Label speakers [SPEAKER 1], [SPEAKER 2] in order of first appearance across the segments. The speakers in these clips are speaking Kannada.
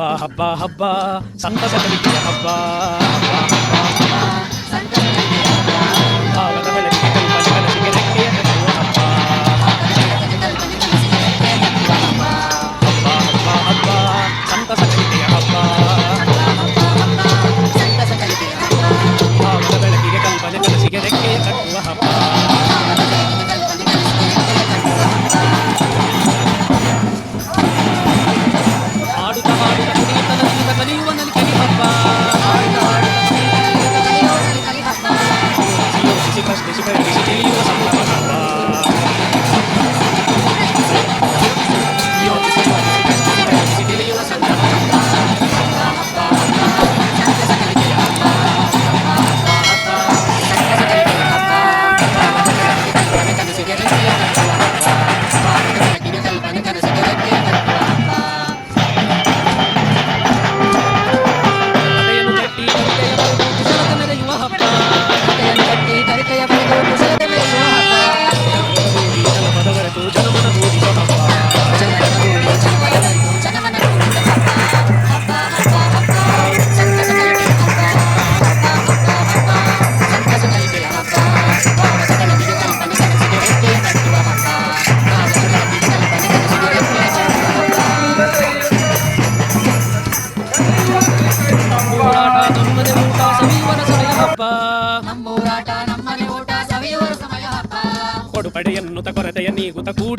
[SPEAKER 1] ಹಬ್ಬ ಹಬ್ಬ ಹಬ್ಬ ಸಂತಸ ಕಲಿಕೆಯ ಹಬ್ಬ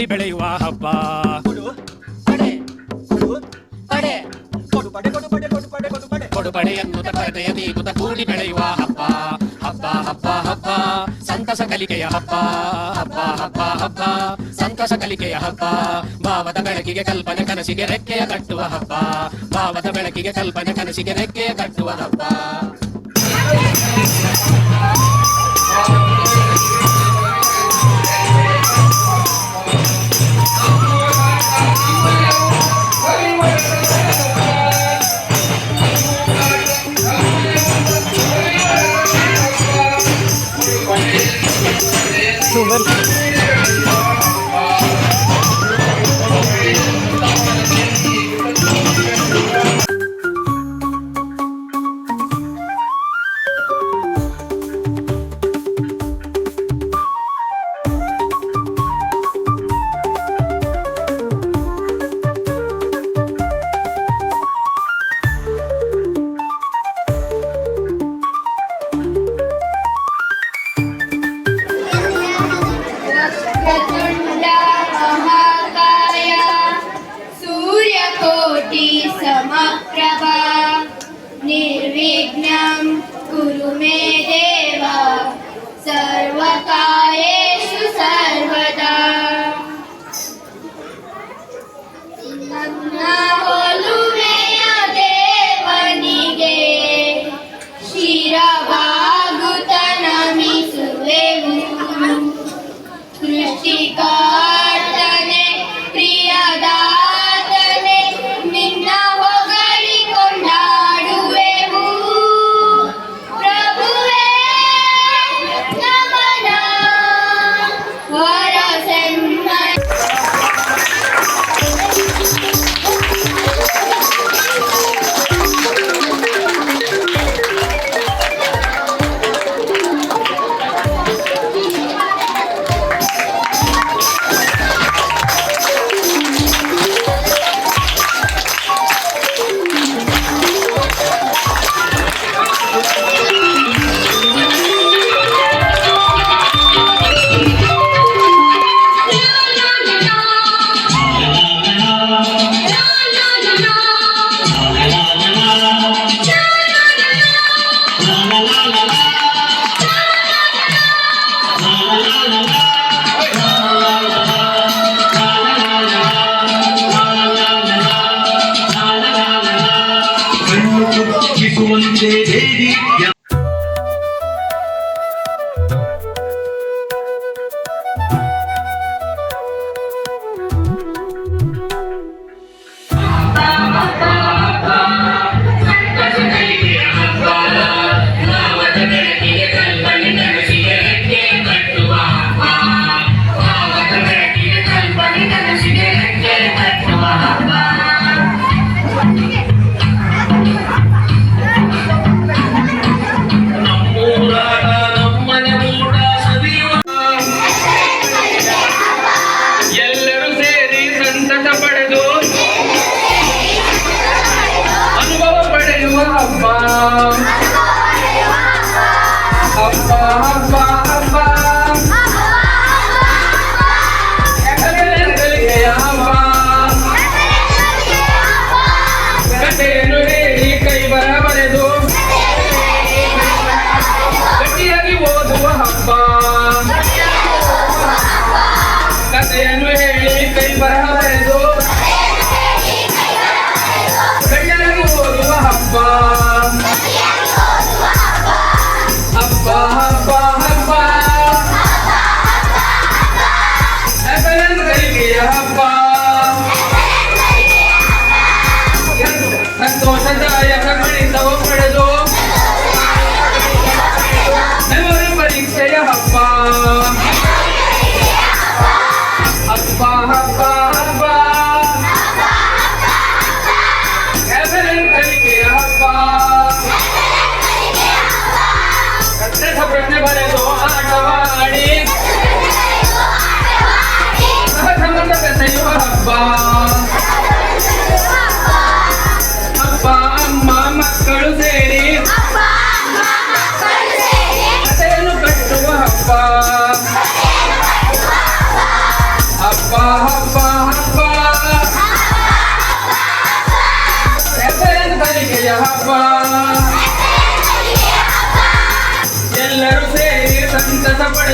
[SPEAKER 1] ಕೂಡಿ ಬೆಳೆಯುವ ಹಬ್ಬ.
[SPEAKER 2] ಪಡೆ ಪಡೆ.
[SPEAKER 1] ಕೊಡುಪಡೆಯನ್ನು ಕೊರತೆಯ ನೀಗುತ್ತ ಕೂಡಿ ಬೆಳೆಯುವ ಹಬ್ಬ. ಹಬ್ಬ ಹಬ್ಬ ಹಬ್ಬ. ಸಂತಸ ಕಲಿಕೆಯ ಹಬ್ಬ. ಹಬ್ಬ ಹಬ್ಬ ಹಬ್ಬ. ಸಂತಸ ಕಲಿಕೆಯ ಹಬ್ಬ. ಭಾವದ ಬೆಳಕಿಗೆ ಕಲ್ಪನೆ ಕನಸಿಗೆ ರೆಕ್ಕೆಯ ಕಟ್ಟುವ ಹಬ್ಬ. ಭಾವದ ಬೆಳಕಿಗೆ ಕಲ್ಪನೆ ಕನಸಿಗೆ ರೆಕ್ಕೆಯ ಕಟ್ಟುವ ಹಬ್ಬ.
[SPEAKER 3] समप्रभा निर्विघ्नं कुरु मे।
[SPEAKER 4] one day.
[SPEAKER 5] ಸಂತಸ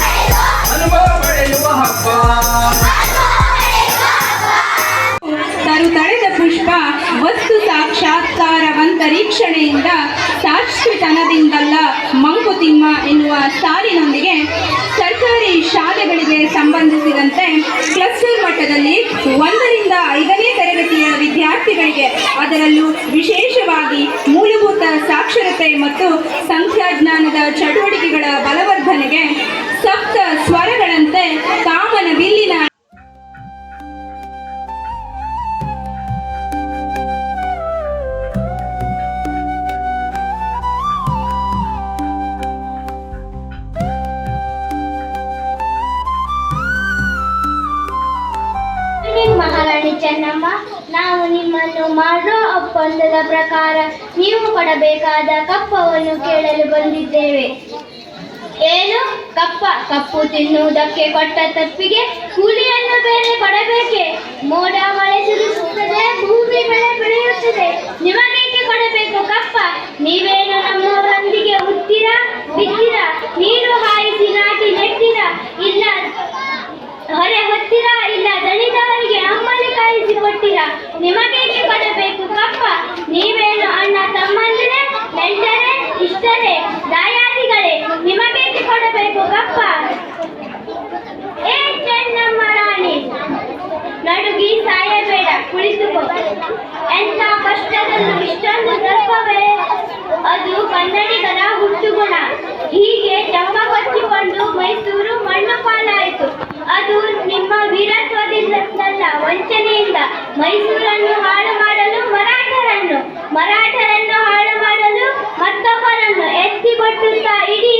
[SPEAKER 5] ಪಡೆದು ಅನುಭವ ಪಡೆಯುವ ಹಬ್ಬ
[SPEAKER 6] ತರು ತಳೆದ ಪುಷ್ಪ ವಸ್ತು ಸಾಕ್ಷಾತ್ಕಾರವಂತರೀಕ್ಷಣೆಯಿಂದ ಸಾಕ್ಷಿತನದಿಂದಲ್ಲ ಮಂಕುತಿಮ್ಮ ಎನ್ನುವ ಸಾಲಿನೊಂದಿಗೆ ಸರ್ಕಾರಿ ಶಾಲೆಗಳಿಗೆ ಸಂಬಂಧಿಸಿದಂತೆ ಕ್ಲಸ್ಟರ್ ಮಟ್ಟದಲ್ಲಿ ಒಂದರಿಂದ ಐದನೇ ತರಗತಿಯ ವಿದ್ಯಾರ್ಥಿಗಳಿಗೆ ಅದರಲ್ಲೂ ವಿಶೇಷವಾಗಿ ಮೂಲಭೂತ ಸಾಕ್ಷರತೆ ಮತ್ತು ಸಂಖ್ಯಾಜ್ಞಾನದ ಚಟುವಟಿಕೆಗಳ ಬಲವರ್ಧನೆಗೆ ಸಪ್ತ ಸ್ವರಗಳಂತೆ ಕಾಮನ
[SPEAKER 7] ಮಹಾರಾಣಿ ಚೆನ್ನಮ್ಮ ನಾವು ನಿಮ್ಮನ್ನು ಮಾಡೋ ಒಪ್ಪಂದದ ಪ್ರಕಾರ. ನೀವು ಕೊಡಬೇಕಾದ ಕಪ್ಪವನ್ನು ಕೇಳಲು ಬಂದಿದ್ದೇವೆ. ಏನು? ಕಪ್ಪ. ಕಪ್ಪು ತಿನ್ನುವುದಕ್ಕೆ ಕೊಟ್ಟ ತಪ್ಪಿಗೆ ಕೂಲಿಯನ್ನು ಬೇರೆ ಕೊಡಬೇಕೆ? ಮೋಡ ಮಳೆ ಸುರಿಸುತ್ತದೆ, ಭೂಮಿ ಬೆಳೆ ಬೆಳೆಯುತ್ತದೆ. ನಿಮಗೇಕೆ ಕೊಡಬೇಕು ಕಪ್ಪ? ಕುಳಿತುಕೋ ಎಂಥ ಕಷ್ಟದಲ್ಲೂ ಇಷ್ಟೊಂದು ದರ್ಪವೇ ಅದು ಕನ್ನಡಿಗರ ಹುಟ್ಟುಗುಣ. ಹೀಗೆ ಚಮ್ಮ ಕೊಚ್ಚಿಕೊಂಡು ಮೈಸೂರು ಮಣ್ಣು ಪಾಲಾಯಿತು. ಅದು ನಿಮ್ಮ ವೀರತ್ವದಿಂದಲ್ಲ, ವಂಚನೆಯಿಂದ. ಮೈಸೂರನ್ನು ಹಾಳು ಮಾಡಲು ಮರಾಠರನ್ನು. ಮರಾಠರನ್ನು ಹಾಳು ಮಾಡಲು ಮತ್ತೊಬ್ಬರನ್ನು ಎತ್ತಿಕೊಟ್ಟುತ್ತಾ ಇಡೀ.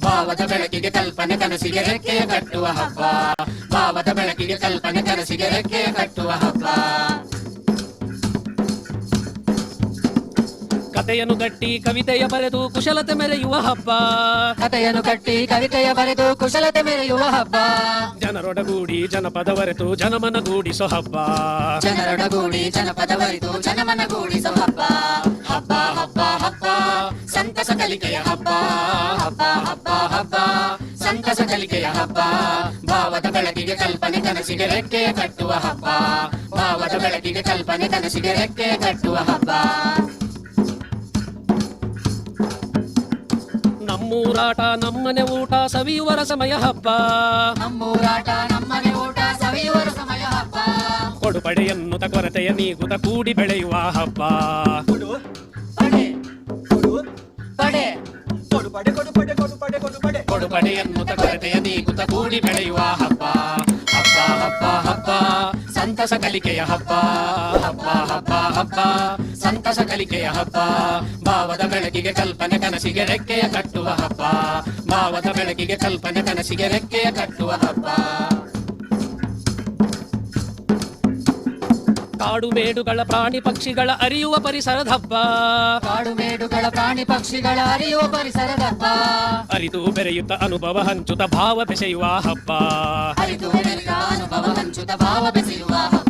[SPEAKER 8] ಬೆಳಕಿಗೆ ಕಲ್ಪನೆ ಕನಸಿಗೆ ರೆಕ್ಕೆ ಕಟ್ಟುವ ಹಬ್ಬ. ಭಾವದ ಬೆಳಕಿಗೆ ಕಲ್ಪನೆ ಕನಸಿಗೆ ರೆಕ್ಕೆ ಕಟ್ಟುವ ಹಬ್ಬ. ಕಥೆಯನ್ನು ಕಟ್ಟಿ ಕವಿತೆಯ ಬರೆದು ಕುಶಲತೆ ಮೆರೆಯುವ ಹಬ್ಬ.
[SPEAKER 1] ಕಥೆಯನ್ನು ಕಟ್ಟಿ ಕವಿತೆಯ ಬರೆದು ಕುಶಲತೆ ಮೆರೆಯುವ ಹಬ್ಬ.
[SPEAKER 8] ಜನರೊಡಗೂಡಿ ಜನಪದವರೆತು ಜನಮನಗೂಡಿಸೋ ಹಬ್ಬ.
[SPEAKER 1] ಜನರೊಡಗೂಡಿ ಜನಪದವರೆತು
[SPEAKER 8] ಜನಮನಗೂಡಿ ಕಲಿಕೆಯ ಹಬ್ಬ ಭಾವದ ಬೆಳಕಿಗೆ ಕಲ್ಪನೆ ಕನಸಿಗೆ ರೆಕ್ಕೆ ಕಟ್ಟುವ ಹಬ್ಬ ಭಾವದ ಬೆಳಕಿಗೆ ಕಲ್ಪನೆ ಕನಸಿಗೆ ರೆಕ್ಕೆ ಕಟ್ಟುವ ಹಬ್ಬ. ನಮ್ಮೂರಾಟ ನಮ್ಮನೆ ಊಟ ಸವಿಯುವರ ಸಮಯ ಹಬ್ಬ.
[SPEAKER 1] ನಮ್ಮೂರಾಟ ನಮ್ಮನೆ ಊಟ ಸವಿಯುವರ ಸಮಯ ಹಬ್ಬ.
[SPEAKER 8] ಕೊಡುಪಡೆಯನ್ನು ಕೊರತೆಯ ನೀಗುತ ಕೂಡಿ ಬೆಳೆಯುವ ಹಬ್ಬ. ಕೊಡುಪಡೆಯನ್ನುತ ನೀ ಕುತ ಕೂಡಿ ಬೆಳೆಯುವ ಹಬ್ಬ. ಹಬ್ಬ ಹಬ್ಬ ಹಬ್ಬ. ಸಂತಸ ಕಲಿಕೆಯ ಹಬ್ಬ. ಹಬ್ಬ ಹಬ್ಬ ಹಬ್ಬ. ಸಂತಸ ಕಲಿಕೆಯ ಹಬ್ಬ. ಭಾವದ ಬೆಳಕಿಗೆ ಕಲ್ಪನೆ ಕನಸಿಗೆ ರೆಕ್ಕೆಯ ಕಟ್ಟುವ ಹಬ್ಬ. ಭಾವದ ಬೆಳಕಿಗೆ ಕಲ್ಪನೆ ಕನಸಿಗೆ ರೆಕ್ಕೆಯ ಕಟ್ಟುವ ಹಬ್ಬ. ಕಾಡು ಮೇಡುಗಳ ಪ್ರಾಣಿ ಪಕ್ಷಿಗಳ ಅರಿಯುವ ಪರಿಸರದ ಹಬ್ಬ.
[SPEAKER 1] ಕಾಡು ಮೇಡುಗಳ ಪ್ರಾಣಿ ಪಕ್ಷಿಗಳ ಅರಿಯುವ ಪರಿಸರದ ಹಬ್ಬ.
[SPEAKER 8] ಅರಿತು ಬೆರೆಯುತ್ತ ಅನುಭವ ಹಂಚುತ ಭಾವ ಬೆಸೆಯುವ ಹಬ್ಬ.
[SPEAKER 1] ಅರಿತು ಬೆರೆಯುತ್ತ ಅನುಭವ ಹಂಚುತ ಭಾವ ಬೆಸೆಯುವ ಹಬ್ಬ.